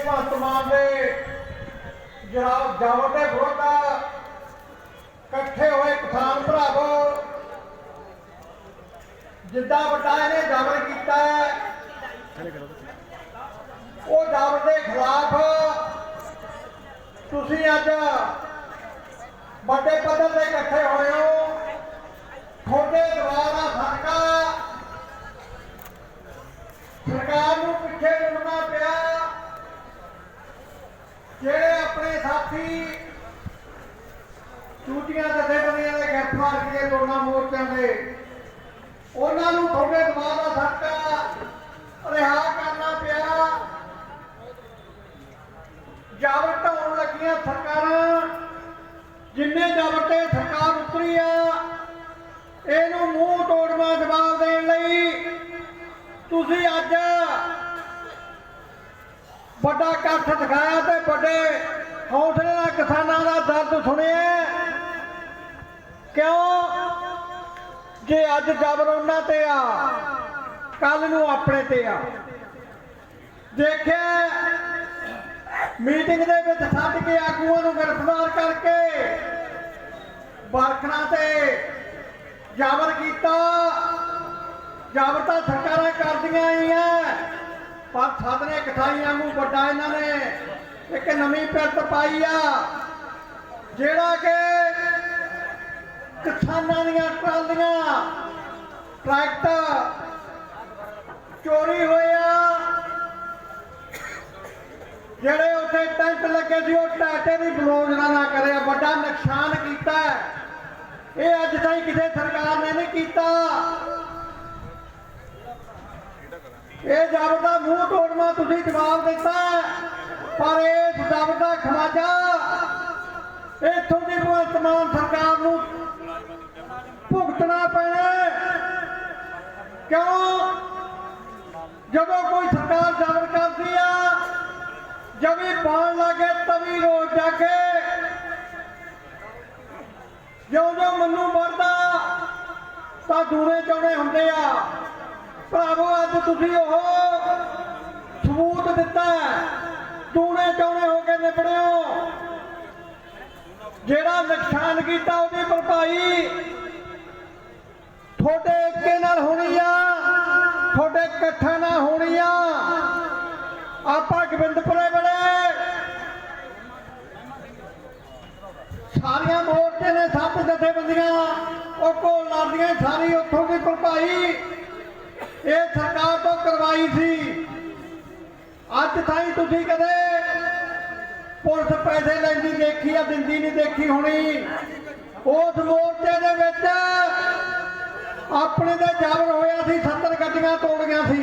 ਭਗਵੰਤ ਮਾਨ ਦੇ ਜਰਾ ਜਾਵਰ ਦੇ ਵਿਰੁੱਧ ਇਕੱਠੇ ਹੋਏ ਕਿਸਾਨ ਭਰਾਵੋ, ਜਿੱਦਾਂ ਵੱਡਾ ਇਹਨੇ ਜਾਵਰ ਕੀਤਾ ਹੈ, ਉਹ ਜਾਵਰ ਦੇ ਖਿਲਾਫ ਤੁਸੀਂ ਅੱਜ ਵੱਡੇ ਪੱਧਰ ਤੇ ਇਕੱਠੇ ਹੋਏ ਹੋ। ਤੁਹਾਡੇ ਦੁਆਰਾ ਸਦਕਾ ਸਰਕਾਰ ਨੂੰ ਪਿੱਛੇ ਮੁੜਨਾ ਪਿਆ ਜਿਹੜੇ ਆਪਣੇ ਸਾਥੀ ਚੂਟੀਆਂ ਜਥੇਬੰਦੀਆਂ ਦੇ ਗ੍ਰਿਫਤਾਰ ਕੀਤੇ ਦੋਨਾਂ ਮੋਰਚਿਆਂ ਦੇ। ਉਹਨਾਂ ਨੂੰ ਤੁਹਾਡੇ ਦਬਾਅ ਦਾ ਸਦਕਾ ਰਿਹਾ ਕਰਨਾ ਪਿਆ। ਜਾਬਰ ਢਾਉਣ ਲੱਗੀਆਂ ਸਰਕਾਰਾਂ, ਜਿੰਨੇ ਜਾਬਰ ਸਰਕਾਰ ਉਤਰੀ ਆ, ਇਹਨੂੰ ਮੂੰਹ ਤੋੜਵਾ ਜਵਾਬ ਦੇਣ ਲਈ ਤੁਸੀਂ ਅੱਜ ਵੱਡਾ ਇਕੱਠ ਦਿਖਾਇਆ ਤੇ ਵੱਡੇ ਹੌਸਲੇ ਨਾਲ ਕਿਸਾਨਾਂ ਦਾ ਦਰਦ ਸੁਣਿਆ। ਕਿਉਂ? ਜੇ ਅੱਜ ਜ਼ਬਰ ਉਹਨਾਂ ਤੇ ਆ ਕੱਲ ਨੂੰ ਆਪਣੇ ਤੇ ਆ। ਦੇਖਿਆ, ਮੀਟਿੰਗ ਦੇ ਵਿੱਚ ਛੱਡ ਕੇ ਆਗੂਆਂ ਨੂੰ ਗ੍ਰਿਫਤਾਰ ਕਰਕੇ ਬਾਰਖਣਾ ਤੇ ਜਾਬਰ ਕੀਤਾ। ਜਾਬਰ ਤਾਂ ਸਰਕਾਰਾਂ ਕਰਦੀਆਂ ਆਈਆਂ, ਪਰ ਸਾਧਨੇ ਕਥਾਈਆਂ ਨੂੰ ਵੱਡਾ ਇਹਨਾਂ ਨੇ। ਇੱਕ ਨਵੀਂ ਪਿਰਤ ਪਾਈ ਆ, ਜਿਹੜਾ ਕਿ ਕਿਸਾਨਾਂ ਦੀਆਂ ਟਰਾਲੀਆਂ, ਟਰੈਕਟਰ ਚੋਰੀ ਹੋਇਆ ਜਿਹੜੇ ਉੱਥੇ ਟੈਂਟ ਲੱਗੇ ਸੀ, ਉਹ ਟਾਟੇ ਦੀ ਬਲੋਜਣਾ ਨਾ ਕਰਿਆ, ਵੱਡਾ ਨੁਕਸਾਨ ਕੀਤਾ ਇਹ ਅੱਜ ਤਾਈਂ ਕਿਸੇ ਸਰਕਾਰ ਨੇ ਨਹੀਂ ਕੀਤਾ। ਇਹ ਜਬ ਦਾ ਮੂੰਹ ਤੋੜਨਾ ਤੁਸੀਂ ਜਵਾਬ ਦਿੱਤਾ, ਪਰ ਇਹ ਖਵਾਜਾ। ਇੱਥੋਂ ਦੀ ਭਗਵੰਤ ਮਾਨ ਸਰਕਾਰ ਨੂੰ ਭੁਗਤਣਾ ਪੈਣਾ ਕਿਉਂ? ਜਦੋਂ ਕੋਈ ਸਰਕਾਰ ਜ਼ਬਰ ਕਰਦੀ ਆ ਜਵੀ ਪਾਣ ਲੱਗੇ ਤਵੀ ਰੋਜ਼ ਜਾ ਕੇ ਜਿਉਂ ਜਿਉਂ ਮੰਨੂ ਵਰਦਾ ਤਾਂ ਦੂਰੇ ਚੌਣੇ ਹੁੰਦੇ ਆ। ਭਰਾਵੋ, ਅੱਜ ਤੁਸੀਂ ਉਹ ਸਬੂਤ ਦਿੱਤਾ ਟੂਣੇ ਚੌਣੇ ਹੋ ਕੇ ਨਿਬੜਿਓ ਜਿਹੜਾ ਨੁਕਸਾਨ ਕੀਤਾ ਉਹਦੀ ਭਰਪਾਈ ਤੁਹਾਡੇ ਏਕੇ ਨਾਲ ਹੋਣੀ ਆ, ਤੁਹਾਡੇ ਇਕੱਠਾਂ ਨਾਲ ਹੋਣੀ ਆ। ਆਪਾਂ ਗੋਬਿੰਦਪੁਰੇ ਵੇਲੇ ਸਾਰੀਆਂ ਮੋਰਚੇ ਨੇ ਸੱਤ ਜਥੇਬੰਦੀਆਂ, ਉਹ ਕੋਲ ਲੜਦੀਆਂ ਸਾਰੀ ਉੱਥੋਂ ਦੀ ਭਰਪਾਈ ਇਹ ਸਰਕਾਰ ਤੋਂ ਕਰਵਾਈ ਸੀ। ਅੱਜ ਤਾਈਂ ਤੁਸੀਂ ਕਦੇ ਪੁਲਿਸ ਪੈਸੇ ਲੈਂਦੀ ਦੇਖੀ ਆ ਦਿੰਦੀ ਨਹੀਂ ਦੇਖੀ ਹੋਣੀ? ਉਸ ਮੋਰਚੇ ਦੇ ਵਿੱਚ ਆਪਣੇ ਦੇ ਜਾਬਰ ਹੋਇਆ ਸੀ 70 ਗੱਡੀਆਂ ਤੋੜੀਆਂ ਸੀ।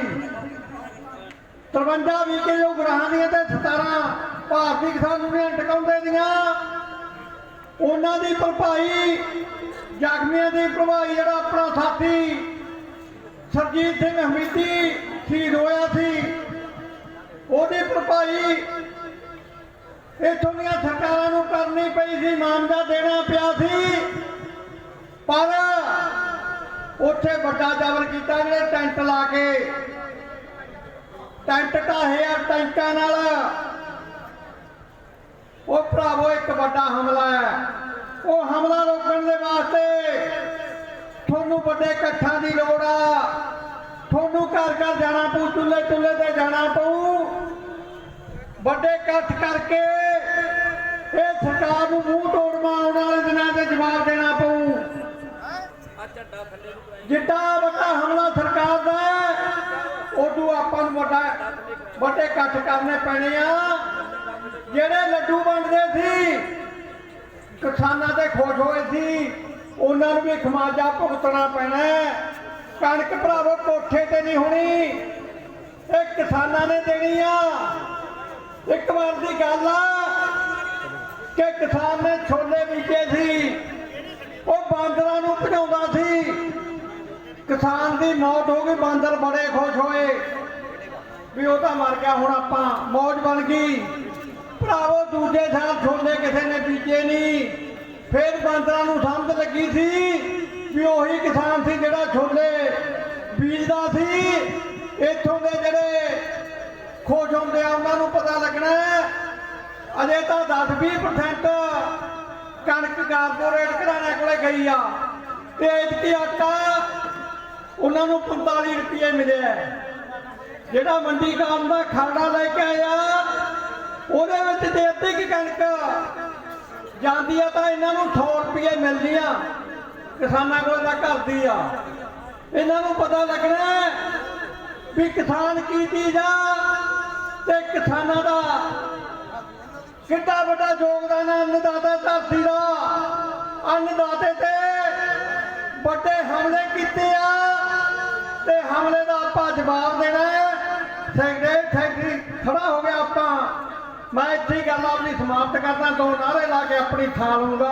53 ਵੀਕੇ ਜੋ ਗ੍ਰਹਾਂ ਦੀਆਂ ਤੇ 17 ਭਾਰਤੀ ਕਿਸਾਨ ਯੂਨੀਅਨ ਟਿਕਾਉਂਦੇ ਦੀਆਂ। ਉਹਨਾਂ ਦੀ ਭਰਪਾਈ, ਜ਼ਖਮੀਆਂ ਦੀ ਭਰਪਾਈ ਜਿਹੜਾ ਆਪਣਾ ਸਾਥੀ ਸਰਜੀਤ ਸਿੰਘ ਹਮੀਦੀ ਸ਼ਹੀਦ ਹੋਇਆ ਸੀ ਉਹਦੀ ਇੱਥੋਂ ਦੀਆਂ ਸਰਕਾਰਾਂ ਨੂੰ ਕਰਨੀ ਪਈ ਸੀ, ਮਾਮਲਾ ਦੇਣਾ ਪਿਆ ਸੀ। ਪਰ ਉੱਥੇ ਵੱਡਾ ਜ਼ਬਰ ਕੀਤਾ ਜਿਹੜੇ ਟੈਂਟ ਲਾ ਕੇ। ਟੈਂਟ ਢਾਹੇ ਆ ਟੈਂਕਾਂ ਨਾਲ? ਉਹ ਭਰਾਵੋ, ਇੱਕ ਵੱਡਾ ਹਮਲਾ ਹੈ। ਉਹ ਹਮਲਾ ਰੋਕਣ ਦੇ ਵਾਸਤੇ ਤੁਹਾਨੂੰ ਵੱਡੇ ਇਕੱਠਾਂ ਦੀ ਲੋੜ ਆ। ਤੁਹਾਨੂੰ ਘਰ ਘਰ ਜਾਣਾ ਪਊ ਚੁੱਲੇ ਚੁੱਲ੍ਹੇ ਤੇ ਜਾਣਾ ਪਊ। ਵੱਡੇ ਇਕੱਠ ਕਰਕੇ ਇਹ ਸਰਕਾਰ ਨੂੰ ਮੂੰਹ ਤੋੜ ਆਉਣ ਵਾਲੇ ਦਿਨਾਂ ਤੇ ਜਵਾਬ ਦੇਣਾ ਪਊ। ਜਿੱਡਾ ਵੱਡਾ ਹਮਲਾ ਸਰਕਾਰ ਦਾ ਉਦੋਂ ਆਪਾਂ ਨੂੰ ਵੱਡਾ ਵੱਡੇ ਇਕੱਠ ਕਰਨੇ ਪੈਣੇ ਆ। ਜਿਹੜੇ ਲੱਡੂ ਵੰਡਦੇ ਸੀ, ਕਿਸਾਨਾਂ ਤੇ ਖੁਸ਼ ਹੋਏ ਸੀ, ਉਹਨਾਂ ਨੂੰ ਵੀ ਖਮਾਜਾ ਭੁਗਤਣਾ ਪੈਣਾ ਕਣਕ ਭਰਾਵੋ ਕੋਠੇ ਤੇ ਨਹੀਂ ਹੋਣੀ, ਇਹ ਕਿਸਾਨਾਂ ਨੇ ਦੇਣੀ ਆ। ਇੱਕ ਵਾਰ ਦੀ ਗੱਲ ਆ ਕਿ ਕਿਸਾਨ ਨੇ ਛੋਲੇ ਬੀਜੇ ਸੀ, ਉਹ ਬਾਂਦਰਾਂ ਨੂੰ ਭਜਾਉਂਦਾ ਸੀ। ਕਿਸਾਨ ਦੀ ਮੌਤ ਹੋ ਗਈ, ਬਾਂਦਰ ਬੜੇ ਖੁਸ਼ ਹੋਏ ਵੀ ਉਹ ਤਾਂ ਮਰ ਗਿਆ, ਹੁਣ ਆਪਾਂ ਮੌਜ ਬਣ ਗਈ। ਭਰਾਵੋ, ਦੂਜੇ ਸਾਲ ਛੋਲੇ ਕਿਸੇ ਨੇ ਬੀਜੇ ਨਹੀਂ। ਫਿਰ ਬਾਂਦਰਾਂ ਨੂੰ ਸਮਝ ਲੱਗੀ ਸੀ ਵੀ ਉਹੀ ਕਿਸਾਨ ਸੀ ਜਿਹੜਾ ਛੋਲੇ ਬੀਜਦਾ ਸੀ। ਇੱਥੋਂ ਦੇ ਜਿਹੜੇ ਖੋਜ ਹੁੰਦੇ ਆ, ਉਹਨਾਂ ਨੂੰ ਪਤਾ ਹਜੇ ਤਾਂ 10-20% ਕਣਕ ਕਾਰਪੋਰੇਟ ਘਰਾਣੇ ਕੋਲੇ ਗਈ ਆ। ਤੇ ਇਤਕੀ ਆਟਾ ਉਹਨਾਂ ਨੂੰ 45 ਰੁਪਏ ਮਿਲਿਆ। ਜਿਹੜਾ ਮੰਡੀ ਕਾਰਨ ਦਾ ਖਾੜਾ ਲੈ ਕੇ ਆਇਆ, ਉਹਦੇ ਵਿੱਚ ਤੇ ਅੱਧੀ ਕੀ ਕਣਕ। ਜਾਂਦੀ ਆ ਤਾਂ ਇਹਨਾਂ ਨੂੰ 100 ਰੁਪਏ ਮਿਲਦੀਆਂ ਕਿਸਾਨਾਂ ਕੋਲ ਤਾਂ ਘਰ ਦੀ ਆ। ਇਹਨਾਂ ਨੂੰ ਪਤਾ ਲੱਗਣਾ ਵੀ ਕਿਸਾਨ ਕੀ ਚੀਜ਼ ਆ ਤੇ ਕਿਸਾਨਾਂ ਦਾ ਕਿੱਡਾ ਵੱਡਾ ਯੋਗਦਾਨ ਹੈ ਅੰਨਦਾਤਾ ਧਰਤੀ ਦਾ। ਅੰਨਦਾਤੇ ਤੇ ਵੱਡੇ ਹਮਲੇ ਕੀਤੇ ਆ ਤੇ ਹਮਲੇ ਦਾ ਆਪਾਂ ਜਵਾਬ ਦੇਣਾ ਹੈ। ਸੈਕਟਰੀ ਸੈਕਟਰੀ ਖੜਾ ਹੋ ਗਿਆ ਆਪਾਂ। ਮੈਂ ਇੱਥੇ ਗੱਲ ਆਪਣੀ ਸਮਾਪਤ ਕਰਦਾ, ਦੋ ਨਾਰੇ ਲਾ ਕੇ ਆਪਣੀ ਥਾਂ ਲਊਂਗਾ।